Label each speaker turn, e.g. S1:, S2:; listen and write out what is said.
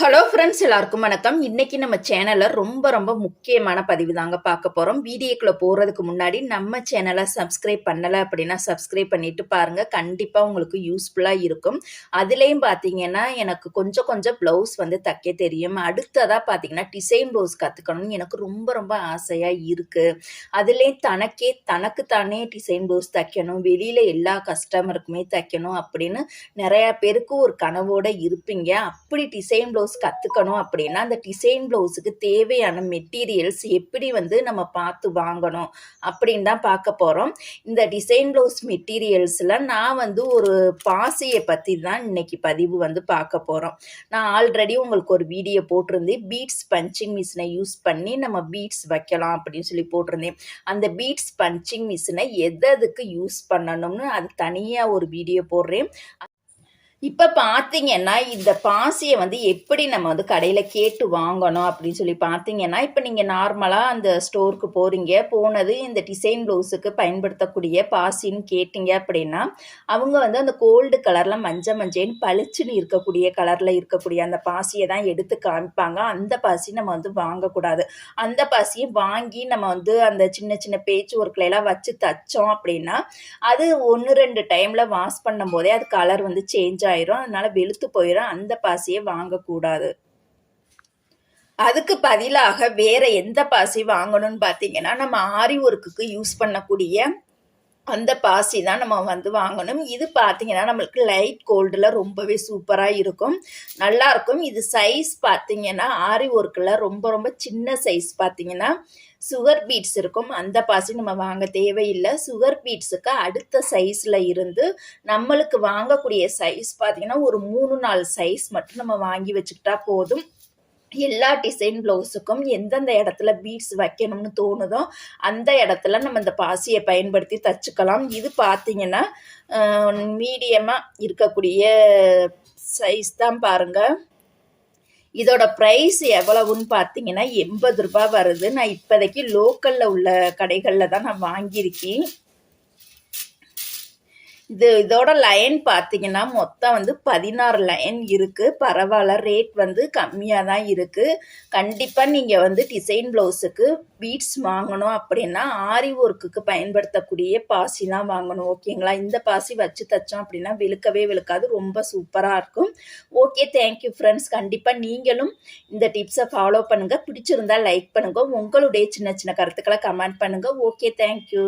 S1: Hello friends எல்லாருக்கும் வணக்கம். இன்னைக்கு நம்ம சேனலில் ரொம்ப ரொம்ப முக்கியமான பதிவு தாங்க பார்க்க போகிறோம் வீடியோக்குள்ளே போகிறதுக்கு முன்னாடி நம்ம சேனலை சப்ஸ்கிரைப் பண்ணலை அப்படின்னா சப்ஸ்கிரைப் பண்ணிட்டு பாருங்க. கண்டிப்பாக உங்களுக்கு யூஸ்ஃபுல்லாக இருக்கும். அதுலேயும் பார்த்தீங்கன்னா எனக்கு கொஞ்சம் கொஞ்சம் ப்ளவுஸ் வந்து தைக்க தெரியும். அடுத்ததாக பார்த்தீங்கன்னா டிசைன் ப்ளவுஸ் கற்றுக்கணும்னு எனக்கு ரொம்ப ரொம்ப ஆசையாக இருக்குது அதுலேயும் தனக்கே தனக்கு தானே டிசைன் ப்ளவுஸ் தைக்கணும். வெளியில் எல்லா கஸ்டமருக்குமே தைக்கணும் அப்படின்னு நிறையா பேருக்கு ஒரு கனவோட இருப்பீங்க. அப்படி டிசைன் ப்ளவுஸ் கற்றுக்கணும் அப்படின்னா அந்த டிசைன் ப்ளவுஸுக்கு தேவையான மெட்டீரியல்ஸ் எப்படி வந்து நம்ம பார்த்து வாங்கணும் அப்படின்னு தான் பார்க்க போகிறோம் இந்த டிசைன் ப்ளவுஸ் மெட்டீரியல்ஸில் நான் வந்து ஒரு பாசியை பற்றி தான் இன்னைக்கு பதிவு வந்து பார்க்க போகிறோம் நான் ஆல்ரெடி உங்களுக்கு ஒரு வீடியோ போட்டிருந்தேன். பீட்ஸ் பஞ்சிங் மிஷினை யூஸ் பண்ணி நம்ம பீட்ஸ் வைக்கலாம் அப்படின்னு சொல்லி போட்டிருந்தேன். அந்த பீட்ஸ் பஞ்சிங் மிஷினை எதுக்கு யூஸ் பண்ணணும்னு அது தனியாக ஒரு வீடியோ போடுறேன். இப்போ பார்த்தீங்கன்னா இந்த பாசியை வந்து எப்படி நம்ம வந்து கடையில் கேட்டு வாங்கணும் அப்படின்னு சொல்லி பார்த்தீங்கன்னா இப்போ நீங்கள் நார்மலாக அந்த ஸ்டோருக்கு போகிறீங்க போனது இந்த டிசைன் ப்ளவுஸுக்கு பயன்படுத்தக்கூடிய பாசின்னு கேட்டிங்க அப்படின்னா அவங்க வந்து அந்த கோல்டு கலரில் மஞ்சள் மஞ்சேன்னு பளிச்சுன்னு இருக்கக்கூடிய கலரில் இருக்கக்கூடிய அந்த பாசியை தான் எடுத்து காமிப்பாங்க. அந்த பாசி நம்ம வந்து வாங்கக்கூடாது. அந்த பாசியை வாங்கி நம்ம வந்து அந்த சின்ன சின்ன பேச்சு ஒர்க்கில் எல்லாம் வச்சு தைச்சோம் அப்படின்னா அது ஒன்று ரெண்டு டைமில் வாஷ் பண்ணும் போதே அது கலர் வந்து சேஞ்ச் ஆயிரும். அதனால வெளுத்து போயிடும் அந்த பாசியை வாங்கக்கூடாது. அதுக்கு பதிலாக வேற எந்த பாசி வாங்கணும்னு பார்த்தீங்கன்னா நம்ம ஆரி ஒர்க்குக்கு யூஸ் பண்ணக்கூடிய அந்த பாசி தான் நம்ம வந்து வாங்கணும். இது பார்த்தீங்கன்னா நம்மளுக்கு லைட் கோல்டில் ரொம்பவே சூப்பராக இருக்கும். நல்லாயிருக்கும் இது சைஸ் பார்த்தீங்கன்னா ஆரி ஒர்க்கில் ரொம்ப ரொம்ப சின்ன சைஸ் பார்த்தீங்கன்னா சுகர் பீட்ஸ் இருக்கும். அந்த பாசி நம்ம வாங்க தேவையில்லை. சுகர் பீட்ஸுக்கு அடுத்த சைஸில் இருந்து நம்மளுக்கு வாங்கக்கூடிய சைஸ் பார்த்தீங்கன்னா ஒரு மூணு நாலு சைஸ் மட்டும் நம்ம வாங்கி வச்சுக்கிட்டா போதும். எல்லா டிசைன் ப்ளவுஸுக்கும் எந்தெந்த இடத்துல பீட்ஸ் வைக்கணும்னு தோணுதோ அந்த இடத்துல நம்ம இந்த பாசியை பயன்படுத்தி தச்சுக்கலாம். இது பார்த்தீங்கன்னா மீடியமாக இருக்கக்கூடிய சைஸ் தான் பாருங்கள் இதோட ப்ரைஸ் எவ்வளவுன்னு பார்த்தீங்கன்னா எண்பது ரூபாய் வருது. நான் இப்போதைக்கு லோக்கலில் உள்ள கடைகளில் தான் நான் வாங்கியிருக்கேன். இது இதோட லைன் பார்த்தீங்கன்னா மொத்தம் வந்து பதினாறு லைன் இருக்குது பரவாயில்ல ரேட் வந்து கம்மியாக தான் இருக்குது கண்டிப்பாக நீங்கள் வந்து டிசைன் ப்ளவுஸுக்கு பீட்ஸ் வாங்கணும் அப்படின்னா ஆரி ஒர்க்குக்கு பயன்படுத்தக்கூடிய பாசிலாம் வாங்கணும் ஓகேங்களா இந்த பாசி வச்சு தைச்சோம் அப்படின்னா விழுக்கவே விழுக்காது ரொம்ப சூப்பராக இருக்கும். ஓகே தேங்க்யூ ஃப்ரெண்ட்ஸ் கண்டிப்பாக நீங்களும் இந்த டிப்ஸை ஃபாலோ பண்ணுங்கள் பிடிச்சிருந்தா லைக் பண்ணுங்கள் உங்களுடைய சின்ன சின்ன கருத்துக்களை கமெண்ட் பண்ணுங்கள் ஓகே தேங்க்யூ